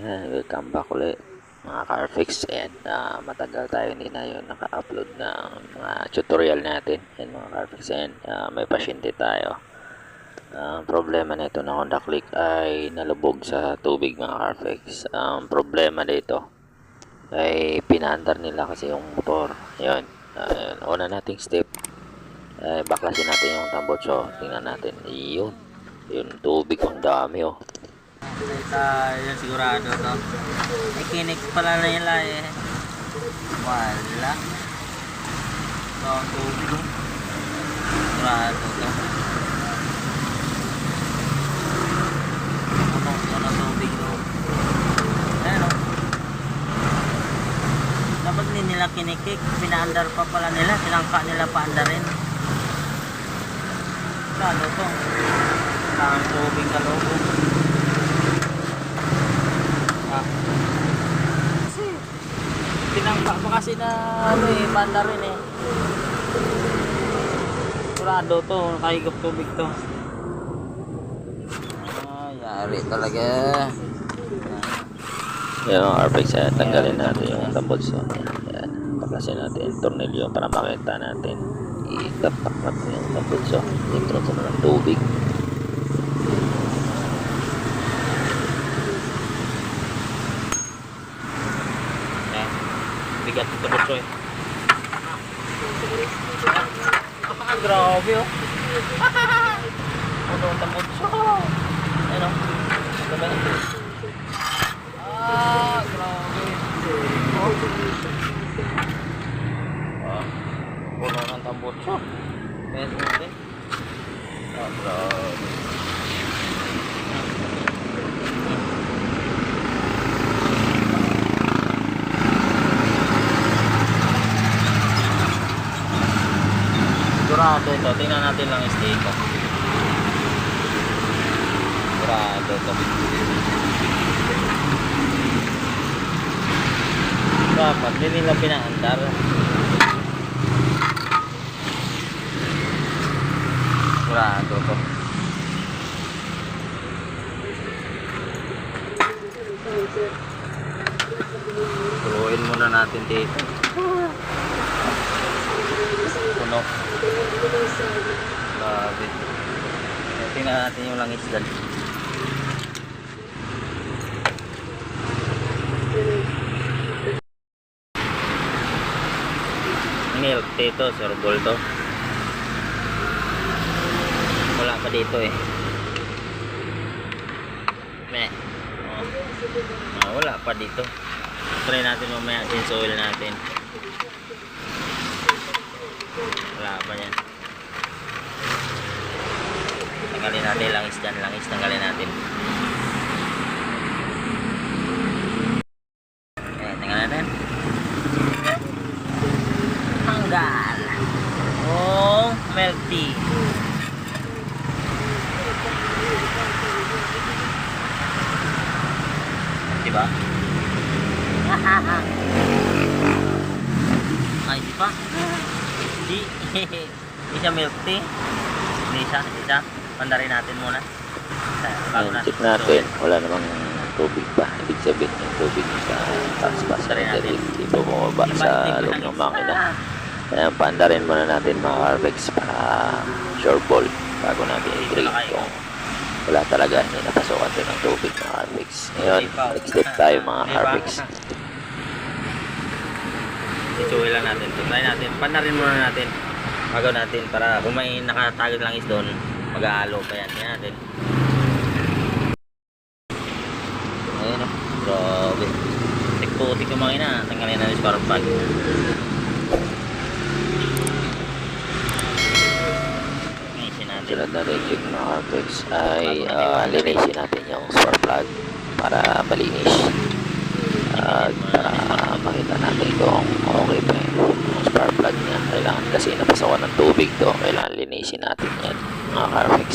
Ayan, welcome back ulit mga Carfix. And ah, matagal tayo hindi na yun naka-upload ng mga tutorial natin. And mga Carfix and ah, may pasyente tayo. Ang problema nito na Honda Click ay nalubog sa tubig mga Carfix. Ang problema dito ay pinaandar nila kasi yung motor. Yun, Ayun, una nating step ay baklasin natin yung tambotso tingnan natin. Yun yun tubig ang dami oh Sa yun sigurado to. May kinig pala na nila eh. Wala. Ito ang tubig oh. Sigurado to. Ano, ano tubig oh. Ayan oh. Dapat hindi nila kinikik. Pinaandar pa pala nila. Sinangka nila paandarin. Sigurado to. Ang tubig sa loob oh. Ah. Kasi, tinangka pa kasi na ano eh, banda eh. Kurado to, nakahigop tubig to. Ah, yari talaga. Yung RFX, eh, tanggalin natin yung tambotso. Yan. Baklasin natin yung tornilyo para makita natin. Itapak natin yung tambotso. Dentro sa ng tubig. Yan. Bigat ito butso eh. Ah, grabe oh. Ano ang butso? Ano? Ano ba yun? Ah, grabe. Oh. Ah, puno ng tambutso. Meron din. Ah, grabe. Sigurado ito. Tingnan natin lang steak ko. Sigurado ito. Dapat, hindi nila pinaandar. Sigurado to. Tuluin muna natin dito. Puno. Grabe. Tingnan natin yung langis dyan. Milk dito, Sir to. Wala pa dito eh. Me. Oh. Ah, wala pa dito. Try natin mamaya change oil natin. Wala pa yan. Tanggalin natin langis dyan. Langis tanggalin natin. Ayan, tanggalin natin. Tanggal. Oh, tea. Diba? Ay, di pa. Di. Di siya milk tea. Hindi siya, hindi siya. Pandarin natin muna. Bago na. check natin. Wala namang tubig pa. Ibig sabihin yung tubig sa taas pa sa natin. Hindi bumaba sa loob ng makina. Ayan, paandarin muna natin mga RFX para sure ball bago natin i-drain kung wala talaga hindi napasukan din ng tubig mga RFX. Ngayon, next step tayo mga RFX. Ituloy lang natin to. Try natin. Panarin muna natin. Bago natin para kung may nakatagod lang is doon, mag-aalo pa yan. Yan natin. Ayun o. Grabe. Tik-putik yung mga ina. Tanggalin natin yung spark plug. Sunod na reject mga RFX ay ah, linisin natin yung spark plug para malinis. At para makita natin kung okay pa yung spark plug niya. Kailangan kasi napasawan ng tubig to. Kailangan linisin natin yan mga Carfix.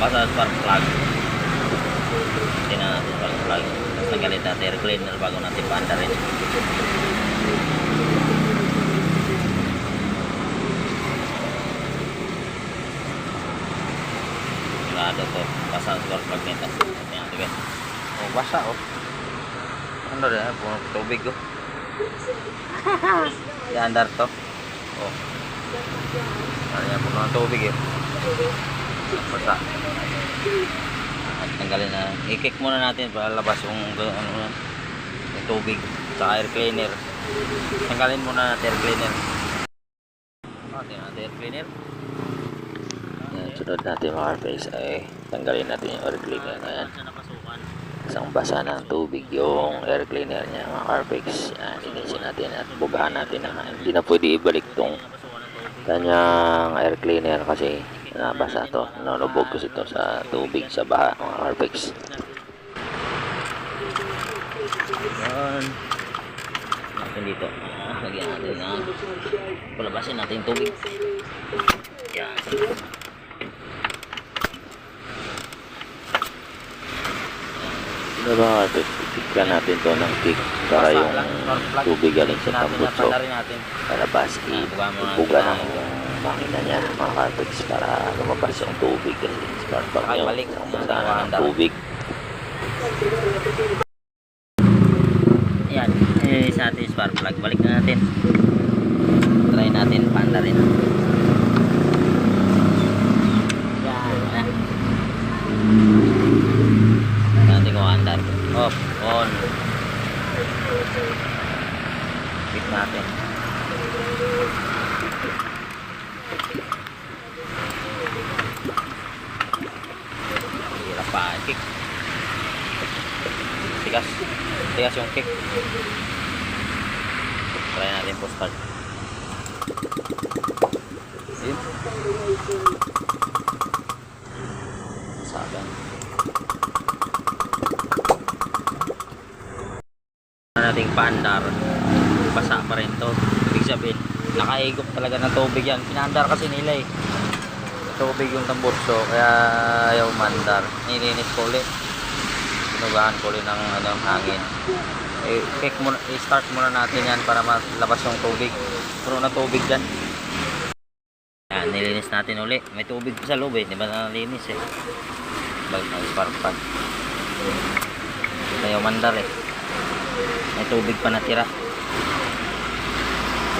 Sigurado to. Basta spark plug. Tingnan natin spark plug. Tapos nagalit natin air cleaner bago natin paanda rin. Sigurado to. Basta spark plug nito. Tingnan natin guys. Oh, basa oh. Ano rin, eh, puno tubig oh. Iandar to. Oh. Ano yan, puno ng Basta. At tanggalin na. I-kick muna natin para labas yung ano, ano, yung tubig sa air cleaner. Tanggalin muna natin air cleaner. Tingnan natin air cleaner. Yan, sunod natin mga carfax ay tanggalin natin yung air cleaner na yan. Sa napasukan. Isang basa ng tubig yung air cleaner niya mga carfax. Yan, linisin natin at bugahan natin na hindi na pwede ibalik tong kanyang air cleaner kasi nabasa to. Nalubog kasi to sa tubig sa baha mga carfax. Yan. Natin dito. Ah, lagyan natin na. Palabasin natin yung tubig. Yan. Ano mga carfax? Itiklan natin to ng kick para yung tubig galing sa. Natin natin. palabas ibuga ng makina niya mga carpex para lumabas yung tubig kasi spark plug Ay, yung balik. isang basa na ng tubig Yan. Eh, sa ating spark plug. Balik na natin. Try natin. Panda rin. Yan. Na. Natin kung andar. Off. On. Pick natin. Hirap pa. Kick. Tigas. Tigas yung kick. Try natin po start. Ayun. Sagan. nating paandar basa pa rin to ibig sabihin nakaigop talaga ng tubig yan pinaandar kasi nila eh tubig yung tamburso kaya ayaw mandar nilinis ko ulit sinugahan ko ulit ng ano, hangin. Eh, kick muna, i-start muna natin yan para malabas yung tubig. Puno na tubig dyan. Yan, nilinis natin uli. May tubig sa loob eh, di ba nalinis eh. Bag parpad ayaw mandar eh. May tubig pa natira.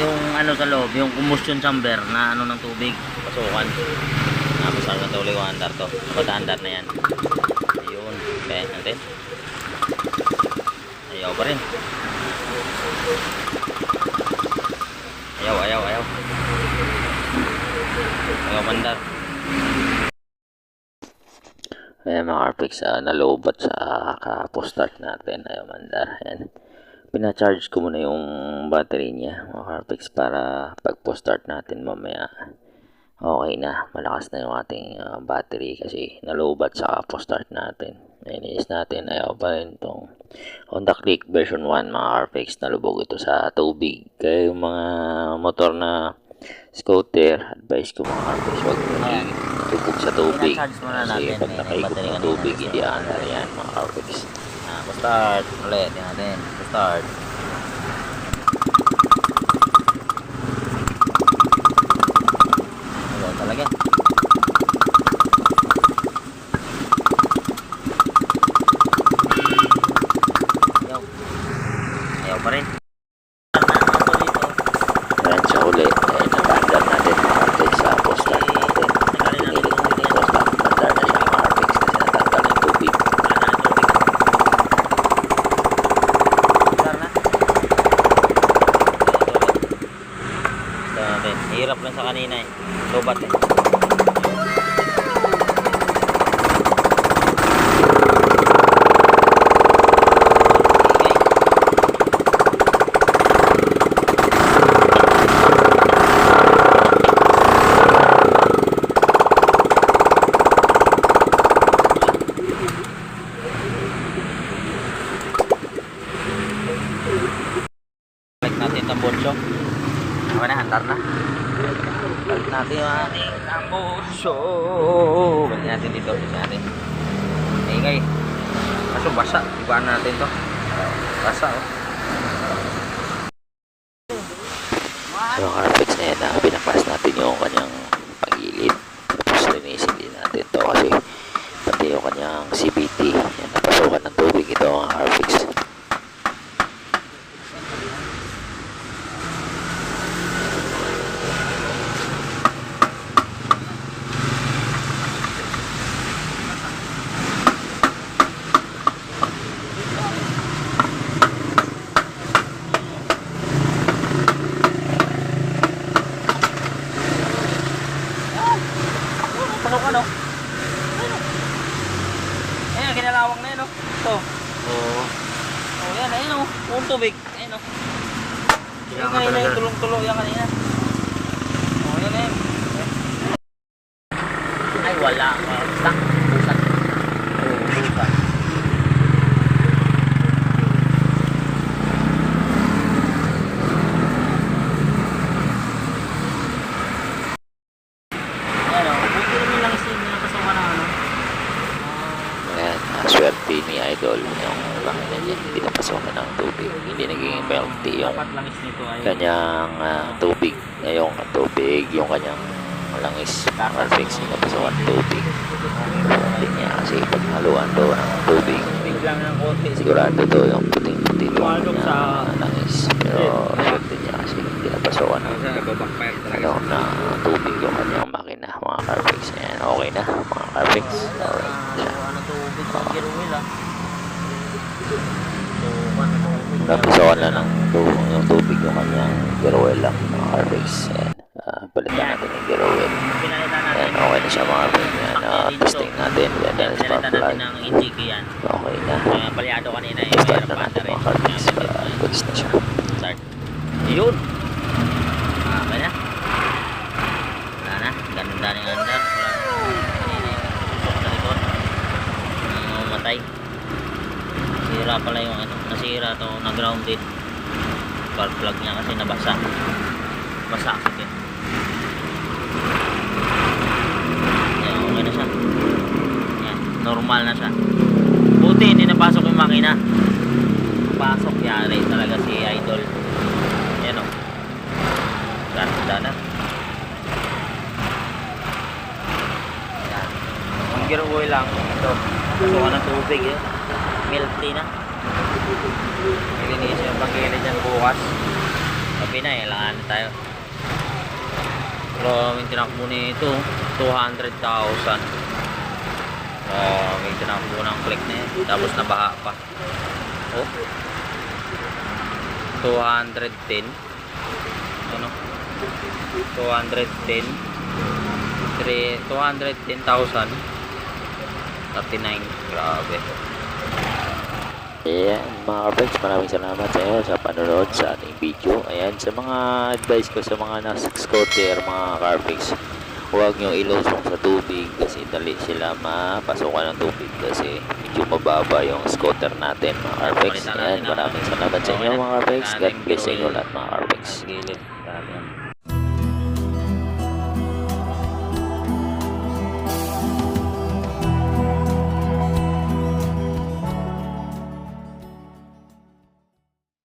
Yung ano sa loob yung combustion chamber na ano ng tubig pasukan. Tapos ano na ulit yung andar to. Pag-andar na yan kaya natin ayaw pa rin. Ayaw ayaw ayaw. Ayaw mandar. Ayan mga carpex uh, nalobat sa kapo-start natin ayaw mandar. Ayan. pinacharge ko muna yung battery niya mga carpex para pag po-start natin mamaya okay na. Malakas na yung ating uh, battery kasi nalobat sa kapo-start natin Nainis natin. Ayaw pa rin itong Honda Click version 1 mga carpex nalubog ito sa tubig. Kaya yung mga motor na scooter advice ko mga carpex huwag mo Ayan. tubog sa tubig. Kasi pag nakaikot ng tubig hindi aanar yan mga carpex Ah, start ulit tingnan natin. Start Ayaw talaga Ayaw Ayaw pa rin Ayan sa uli, ay napandar natin mga carpex sa post-start natin. Pinilit natin yung post-start. Mandar na siya mga carpex kasi natanggal yung tubig. Hirap lang sa kanina eh. Sobat eh. Balik natin ng bonso. Ano na, handar na. Balik natin yung ating lamboso. Balik natin dito. Balik natin. Ingay. Kaso basa. Ibaan natin to. Basa oh. So, mga carpets na yan, uh, binaklas natin yung kanyang pagilid. Tapos linisin din natin to kasi pati yung kanyang CBT. Yan, napasukan ng tubig ito mga carpets. Pasok ano? Ayun, kinalawang na yun oh. Ito. Oo. Oh, yan, ayun oh. Buong tubig. Ayun oh. Yan Kailangan talaga. yung tulong-tulo yan kanina. Oh, yan na yun. Ay, wala. Basta. Busan. Oh, busan. Oh. Swerte ni Idol. Yung makina niya, hindi napasokan ng tubig. Hindi naging melty yung kanyang ah, tubig. Ngayong tubig, yung kanyang langis. Carfix, hindi napasokan ng tubig. Hindi niya kasi paghaluan daw ng tubig. Sigurado to yung puting-puti to kanyang langis. Pero swerte niya kasi hindi napasokan ng ano na tubig yung kanyang makina mga Carfix. Ayan, okay na mga Carfix. Yung kanyang Gerowell lang mga Carfix. Ayan. Ah, balikan natin yung natin. Ayan, okay na siya mga Carfix. Ayan, ah, testing natin. Ayan, spark natin plug. Okay na. Palyado kanina eh. Start na pa natin mga Carfix para goods na siya. Start. Yun. Ah, okay na. Wala na. Ganda ng andar. Wala na. Sa. Namamatay. Nasira pala yung ano. Nasira to. Na-grounded. Spark plug niya kasi nabasa. Basa kasi. Yan, okay na siya. Yan, normal na siya. Buti hindi napasok yung makina. Pasok yari talaga si Idol. Yan o. Ganda na. Yan. Ang giveaway lang. Ito. Pasukan ng tubig eh. Milky na. Ilinis yung pagkili dyan bukas. Sabi na eh, langan na tayo. Pero may tinakbo nito, 200,000. Oh, may tinakbo ng click na yan. Tapos nabaha pa. Oh. 210. Ano? 210. 3, 210,000. 39. Grabe. Ayan, mga Carfix, maraming salamat sa inyo sa panonood sa ating video. Ayan, sa mga advice ko sa mga nasa scooter, mga Carfix, huwag nyo ilusong sa tubig kasi dali sila mapasukan ng tubig kasi medyo mababa yung scooter natin, mga Carfix. Ayan, maraming salamat sa inyo, mga Carfix. God bless sa inyo lahat, mga Carfix.